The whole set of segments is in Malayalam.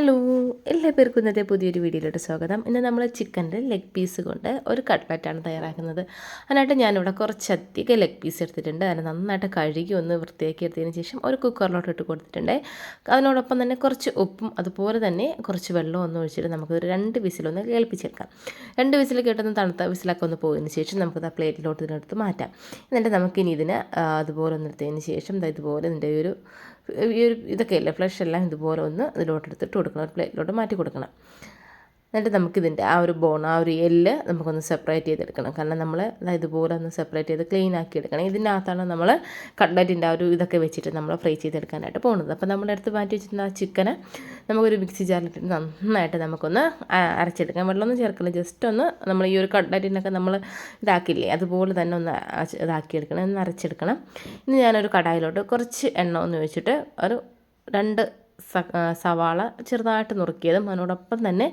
ഹലോ എല്ലാ പേർക്കും ഇന്നത്തെ പുതിയൊരു വീഡിയോയിലോട്ട് സ്വാഗതം. ഇന്ന് നമ്മൾ ചിക്കന്റെ ലെഗ് പീസ് കൊണ്ട് ഒരു കട്ട്ലറ്റാണ് തയ്യാറാക്കുന്നത്. അതിനായിട്ട് ഞാനിവിടെ കുറച്ചധികം ലെഗ് പീസ് എടുത്തിട്ടുണ്ട്. അതിനെ നന്നായിട്ട് കഴുകി ഒന്ന് വൃത്തിയാക്കി എടുത്തതിന് ശേഷം ഒരു കുക്കറിലോട്ട് ഇട്ട് കൊടുത്തിട്ടുണ്ട്. അതിനോടൊപ്പം തന്നെ കുറച്ച് ഉപ്പും അതുപോലെ തന്നെ കുറച്ച് വെള്ളവും ഒന്ന് ഒഴിച്ചിട്ട് നമുക്കൊരു രണ്ട് വിസിലൊന്ന് കേൾപ്പിച്ചെടുക്കാം. രണ്ട് വിസിൽ കേട്ടൊന്ന് തണുത്ത വിസിലൊക്കെ ഒന്ന് പോയതിന് ശേഷം നമുക്കത് ആ പ്ലേറ്റിലോട്ട് ഇതിനെടുത്ത് മാറ്റാം. എന്നിട്ട് നമുക്കിനി ഇതിന് അതുപോലെ ഒന്ന് എടുത്തതിന് ശേഷം ഇതുപോലെ ഇതിന്റെ ഒരു ഈ ഒരു ഇതൊക്കെയല്ലേ ഫ്ലഷ് എല്ലാം ഇതുപോലെ ഒന്ന് ഇതിലോട്ട് എടുത്തിട്ട് കൊടുക്കണം പ്ലേറ്റിലോട്ട് മാറ്റി കൊടുക്കണം. എന്നിട്ട് നമുക്കിതിന്റെ ആ ഒരു ബോൺ ആ ഒരു എല്ല് നമുക്കൊന്ന് സെപ്പറേറ്റ് ചെയ്തെടുക്കണം. കാരണം നമ്മൾ ഇതുപോലെ ഒന്ന് സെപ്പറേറ്റ് ചെയ്ത് ക്ലീൻ ആക്കി എടുക്കണം. ഇതിനകത്താണ് നമ്മൾ കട്ട്ലറ്റിന്റെ ആ ഒരു ഇതൊക്കെ വെച്ചിട്ട് നമ്മൾ ഫ്രൈ ചെയ്തെടുക്കാനായിട്ട് പോകുന്നത് അപ്പോൾ നമ്മുടെ അടുത്ത് മാറ്റി വെച്ചിരുന്ന ആ ചിക്കനെ നമുക്കൊരു മിക്സി ജാറിലിട്ട് നന്നായിട്ട് നമുക്കൊന്ന് അരച്ചെടുക്കാം. വെള്ളമൊന്നും ചേർക്കില്ല. ജസ്റ്റ് ഒന്ന് നമ്മൾ ഈ ഒരു കട്ട്ലറ്റിനൊക്കെ നമ്മൾ ഇതാക്കില്ലേ അതുപോലെ തന്നെ ഒന്ന് ഇതാക്കിയെടുക്കണം. ഒന്ന് അരച്ചെടുക്കണം. ഇനി ഞാനൊരു കടായിലോട്ട് കുറച്ച് എണ്ണ ഒന്ന് ഒഴിച്ചിട്ട് ഒരു രണ്ട് സവാള ചെറുതായിട്ട് നുറുക്കിയതും അതിനോടൊപ്പം തന്നെ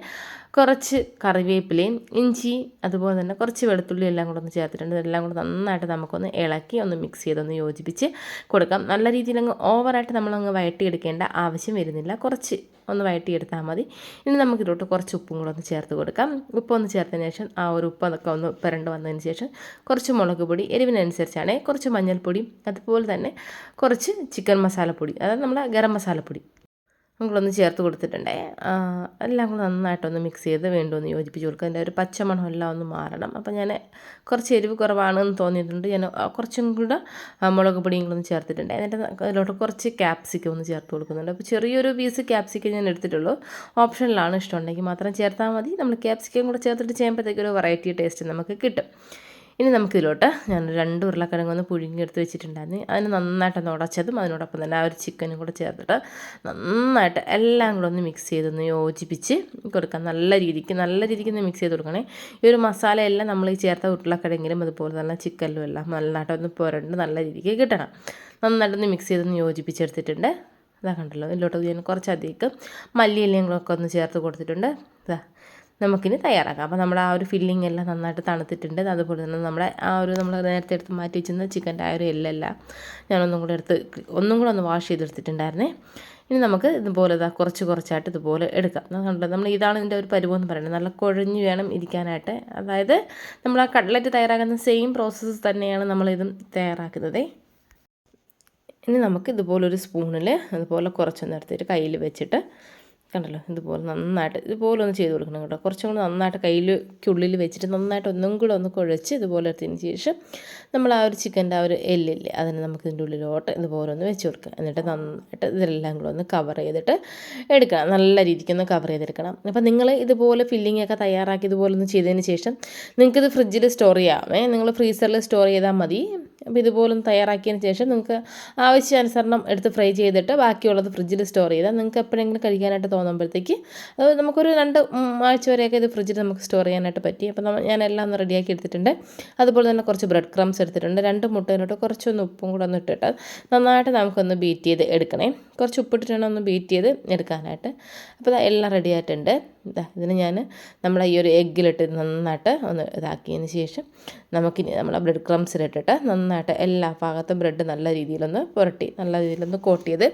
കുറച്ച് കറിവേപ്പിലയും ഇഞ്ചി അതുപോലെ തന്നെ കുറച്ച് വെളുത്തുള്ളി എല്ലാം കൂടെ ഒന്ന് ചേർത്തിട്ടുണ്ട്. ഇതെല്ലാം കൂടെ നന്നായിട്ട് നമുക്കൊന്ന് ഇളക്കി ഒന്ന് മിക്സ് ചെയ്തൊന്ന് യോജിപ്പിച്ച് കൊടുക്കാം. നല്ല രീതിയിൽ അങ്ങ് ഓവറായിട്ട് നമ്മളങ്ങ് വഴട്ടിയെടുക്കേണ്ട ആവശ്യം വരുന്നില്ല. കുറച്ച് ഒന്ന് വഴട്ടിയെടുത്താൽ മതി. ഇനി നമുക്കിതോട്ട് കുറച്ച് ഉപ്പും കൂടെ ഒന്ന് ചേർത്ത് കൊടുക്കാം. ഉപ്പൊന്ന് ചേർത്തതിന് ശേഷം ആ ഒരു ഉപ്പ് അതൊക്കെ ഒന്ന് പുരണ്ട് വന്നതിന് ശേഷം കുറച്ച് മുളക് പൊടി എരിവിനനുസരിച്ചാണ്. കുറച്ച് മഞ്ഞൾപ്പൊടി അതുപോലെ തന്നെ കുറച്ച് ചിക്കൻ മസാലപ്പൊടി. അതായത് നമ്മുടെ ഗരം മസാലപ്പൊടി. നമ്മളൊന്ന് ചേർത്ത് കൊടുത്തിട്ടുണ്ടേ. എല്ലാം കൂടെ നന്നായിട്ടൊന്ന് മിക്സ് ചെയ്ത് വീണ്ടും ഒന്ന് യോജിപ്പിച്ച് കൊടുക്കുക അതിന്റെ ഒരു പച്ചമണമെല്ലാം ഒന്ന് മാറണം. അപ്പോൾ ഞാൻ കുറച്ച് എരിവ് കുറവാണെന്ന് തോന്നിയിട്ടുണ്ട്. ഞാൻ കുറച്ചും കൂടെ മുളക് പൊടിയും കൂടെ ഒന്ന് ചേർത്തിട്ടുണ്ട്. എന്നിട്ട് അതിലോട്ട് കുറച്ച് ക്യാപ്സിക്കം ഒന്ന് ചേർത്ത് കൊടുക്കുന്നുണ്ട്. അപ്പോൾ ചെറിയൊരു പീസ് ക്യാപ്സിക്കം ഞാൻ എടുത്തിട്ടുള്ളൂ. ഓപ്ഷനിലാണ് ഇഷ്ടമുണ്ടെങ്കിൽ മാത്രം ചേർത്താൽ മതി. നമ്മൾ ക്യാപ്സിക്കം കൂടെ ചേർത്തിട്ട് ചെയ്യുമ്പോഴത്തേക്കൊരു വെറൈറ്റി ടേസ്റ്റ് നമുക്ക് കിട്ടും. ഇനി നമുക്കിതിലോട്ട് ഞാൻ രണ്ട് ഉരുളക്കിഴങ്ങ് ഒന്ന് പുഴുങ്ങിയെടുത്ത് വെച്ചിട്ടുണ്ടായിരുന്നു. അതിന് നന്നായിട്ടൊന്ന് ഉടച്ചതും അതിനോടൊപ്പം തന്നെ ആ ഒരു ചിക്കനും കൂടെ ചേർത്തിട്ട് നന്നായിട്ട് എല്ലാം കൂടെ ഒന്ന് മിക്സ് ചെയ്തൊന്ന് യോജിപ്പിച്ച് കൊടുക്കാം. നല്ല രീതിക്ക് നല്ല രീതിക്ക് ഒന്ന് മിക്സ് ചെയ്ത് കൊടുക്കണേ. ഈ ഒരു മസാലയെല്ലാം നമ്മൾ ഈ ചേർത്ത ഉരുളക്കിഴങ്ങിലും അതുപോലെ തന്നെ ചിക്കനിലും എല്ലാം നല്ലതായിട്ടൊന്ന് പുരണ്ട് നല്ല രീതിക്ക് കിട്ടണം. നന്നായിട്ടൊന്ന് മിക്സ് ചെയ്തൊന്ന് യോജിപ്പിച്ചെടുത്തിട്ടുണ്ട്. ഇതാ കണ്ടല്ലോ ഇതിലോട്ട് ഞാൻ കുറച്ചധികം മല്ലിയിലയും ഒക്കെ ഒന്ന് ചേർത്ത് കൊടുത്തിട്ടുണ്ട്. ഇതാ. നമുക്കിനി തയ്യാറാക്കാം. അപ്പോൾ നമ്മുടെ ആ ഒരു ഫില്ലിംഗ് എല്ലാം നന്നായിട്ട് തണുത്തിട്ടുണ്ട്. അതുപോലെ തന്നെ നമ്മുടെ ആ ഒരു നമ്മൾ നേരത്തെ എടുത്ത് മാറ്റി വെച്ചിരുന്ന ചിക്കന്റെ ആ ഒരു എല്ലെല്ലാം ഞാനൊന്നും കൂടെ എടുത്ത് ഒന്നും കൂടെ ഒന്ന് വാഷ് ചെയ്തെടുത്തിട്ടുണ്ടായിരുന്നേ. ഇനി നമുക്ക് ഇതുപോലെ ഇതാ കുറച്ച് കുറച്ചായിട്ട് ഇതുപോലെ എടുക്കാം. കണ്ടോ? നമ്മൾ ഇതാണ് ഇതിന്റെ ഒരു പരുവം പറയുന്നത്. നല്ല കുഴഞ്ഞു വേണം ഇരിക്കാനായിട്ട്. അതായത് നമ്മൾ ആ കട്ട്ലറ്റ് തയ്യാറാക്കുന്ന സെയിം പ്രോസസ്സ് തന്നെയാണ് നമ്മളിതും തയ്യാറാക്കുന്നത്. ഇനി നമുക്ക് ഇതുപോലൊരു സ്പൂണിൽ അതുപോലെ കുറച്ചൊന്നെടുത്തിട്ട് കയ്യിൽ വെച്ചിട്ട് കണ്ടല്ലോ ഇതുപോലെ നന്നായിട്ട് ഇതുപോലെ ഒന്ന് ചെയ്ത് കൊടുക്കണം കേട്ടോ. കുറച്ചും കൂടി നന്നായിട്ട് കയ്യിലേക്കുള്ളിൽ വെച്ചിട്ട് നന്നായിട്ട് ഒന്നും കൂടെ ഒന്ന് കുഴച്ച് ഇതുപോലെ എടുത്തതിന് ശേഷം നമ്മൾ ആ ഒരു ചിക്കന്റെ ആ ഒരു എല്ലില്ലേ അതിനെ നമുക്ക് ഇതിന്റെ ഉള്ളിലോട്ട് ഇതുപോലെ ഒന്ന് വെച്ച് കൊടുക്കുക. എന്നിട്ട് നന്നായിട്ട് ഇതെല്ലാം കൂടെ ഒന്ന് കവർ ചെയ്തിട്ട് എടുക്കണം. നല്ല രീതിക്ക് ഒന്ന് കവർ ചെയ്തെടുക്കണം. അപ്പോൾ നിങ്ങൾ ഇതുപോലെ ഫില്ലിംഗ് ഒക്കെ തയ്യാറാക്കി ഇതുപോലെ ഒന്ന് ചെയ്തതിന് ശേഷം നിങ്ങൾക്കിത് ഫ്രിഡ്ജിൽ സ്റ്റോർ ചെയ്യാമേ നിങ്ങൾ ഫ്രീസറിൽ സ്റ്റോർ ചെയ്താൽ മതി. അപ്പോൾ ഇതുപോലും തയ്യാറാക്കിയതിന് ശേഷം നിങ്ങൾക്ക് ആവശ്യാനുസരണം എടുത്ത് ഫ്രൈ ചെയ്തിട്ട് ബാക്കിയുള്ളത് ഫ്രിഡ്ജിൽ സ്റ്റോർ ചെയ്താൽ നിങ്ങൾക്ക് എപ്പോഴെങ്കിലും കഴിക്കാനായിട്ട് തോന്നുമ്പോഴത്തേക്ക് അത് നമുക്കൊരു രണ്ട് ആഴ്ച വരെയൊക്കെ ഇത് ഫ്രിഡ്ജിൽ നമുക്ക് സ്റ്റോർ ചെയ്യാനായിട്ട് പറ്റി. അപ്പോൾ ഞാൻ എല്ലാം ഒന്ന് റെഡിയാക്കി എടുത്തിട്ടുണ്ട്. അതുപോലെ തന്നെ കുറച്ച് ബ്രെഡ് ക്രംസ് എടുത്തിട്ടുണ്ട്. രണ്ട് മുട്ടയിലോട്ട് കുറച്ചൊന്ന് ഉപ്പും കൂടെ ഒന്ന് ഇട്ടിട്ട് നന്നായിട്ട് നമുക്കൊന്ന് ബീറ്റ് ചെയ്ത് എടുക്കണേ. കുറച്ച് ഉപ്പിട്ടിട്ടാണ് ഒന്ന് ബീറ്റ് ചെയ്ത് എടുക്കാനായിട്ട്. അപ്പോൾ എല്ലാം റെഡി ആയിട്ടുണ്ട് ഇതാ ഇതിന് ഞാൻ നമ്മൾ ഈ ഒരു എഗ്ഗിലിട്ട് നന്നായിട്ട് ഒന്ന് ഇതാക്കിയതിന് ശേഷം നമുക്കിനി നമ്മളെ ബ്രെഡ് ക്രംസിലിട്ടിട്ട് നന്നായിട്ട് എല്ലാ ഭാഗത്തും ബ്രെഡ് നല്ല രീതിയിലൊന്ന് പുരട്ടി നല്ല രീതിയിലൊന്ന് കോട്ട് ചെയ്ത്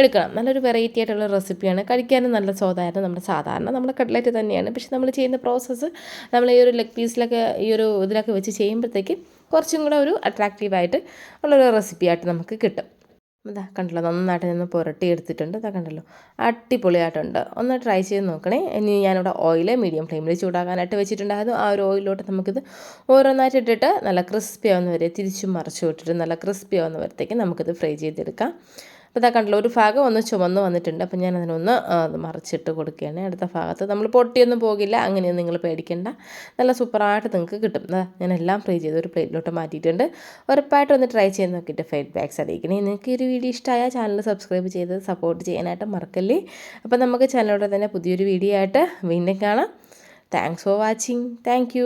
എടുക്കണം. നല്ലൊരു വെറൈറ്റി ആയിട്ടുള്ള റെസിപ്പിയാണ്. കഴിക്കാനും നല്ല സ്വാദായിരുന്നു. നമ്മുടെ സാധാരണ നമ്മുടെ കട്ട്ലറ്റ് തന്നെയാണ്. പക്ഷെ നമ്മൾ ചെയ്യുന്ന പ്രോസസ്സ് നമ്മൾ ഈ ഒരു ലെഗ് പീസിലൊക്കെ ഈ ഒരു ഇതിലൊക്കെ വെച്ച് ചെയ്യുമ്പോഴത്തേക്ക് കുറച്ചും കൂടെ ഒരു അട്രാക്റ്റീവായിട്ട് ഉള്ളൊരു റെസിപ്പിയായിട്ട് നമുക്ക് കിട്ടും. ഇതാ കണ്ടല്ലോ നന്നായിട്ട് നിന്ന് പുരട്ടി എടുത്തിട്ടുണ്ട്. ഇതാ കണ്ടല്ലോ അടിപൊളിയായിട്ടുണ്ട്. ഒന്ന് ട്രൈ ചെയ്ത് നോക്കണേ. ഇനി ഞാനിവിടെ ഓയിൽ മീഡിയം ഫ്ലെയിമിൽ ചൂടാക്കാനായിട്ട് വെച്ചിട്ടുണ്ടായിരുന്നു. ആ ഒരു ഓയിലോട്ട് നമുക്കിത് ഓരോന്നായിട്ട് ഇട്ടിട്ട് നല്ല ക്രിസ്പി ആവുന്ന വരെ തിരിച്ചും മറിച്ചു വിട്ടിട്ട് നല്ല ക്രിസ്പി ആവുന്ന വരത്തേക്ക് നമുക്കിത് ഫ്രൈ ചെയ്തെടുക്കാം. അപ്പോൾ ഇതാ കണ്ടല്ലോ ഒരു ഭാഗം ഒന്ന് ചുമന്ന് വന്നിട്ടുണ്ട്. അപ്പോൾ ഞാൻ അതിനൊന്ന് മറിച്ചിട്ട് കൊടുക്കുകയാണ്. അടുത്ത ഭാഗത്ത് നമ്മൾ പൊട്ടിയൊന്നും പോകില്ല. അങ്ങനെയൊന്നും നിങ്ങൾ പേടിക്കേണ്ട. നല്ല സൂപ്പറായിട്ട് നിങ്ങൾക്ക് കിട്ടും. ഞാൻ എല്ലാം ഫ്രൈ ചെയ്ത് ഒരു പ്ലേറ്റിലോട്ട് മാറ്റിയിട്ടുണ്ട്. ഉറപ്പായിട്ട് ഒന്ന് ട്രൈ ചെയ്ത് നോക്കിയിട്ട് ഫീഡ്ബാക്ക്സ് അറിയിക്കണേ. നിങ്ങൾക്ക് ഈ ഒരു വീഡിയോ ഇഷ്ടമായ ചാനൽ സബ്സ്ക്രൈബ് ചെയ്ത് സപ്പോർട്ട് ചെയ്യാനായിട്ട് മറക്കല്ലേ? അപ്പോൾ നമുക്ക് ചാനലോടെ തന്നെ പുതിയൊരു വീഡിയോ ആയിട്ട് വീണ്ടും കാണാം. Thanks for watching thank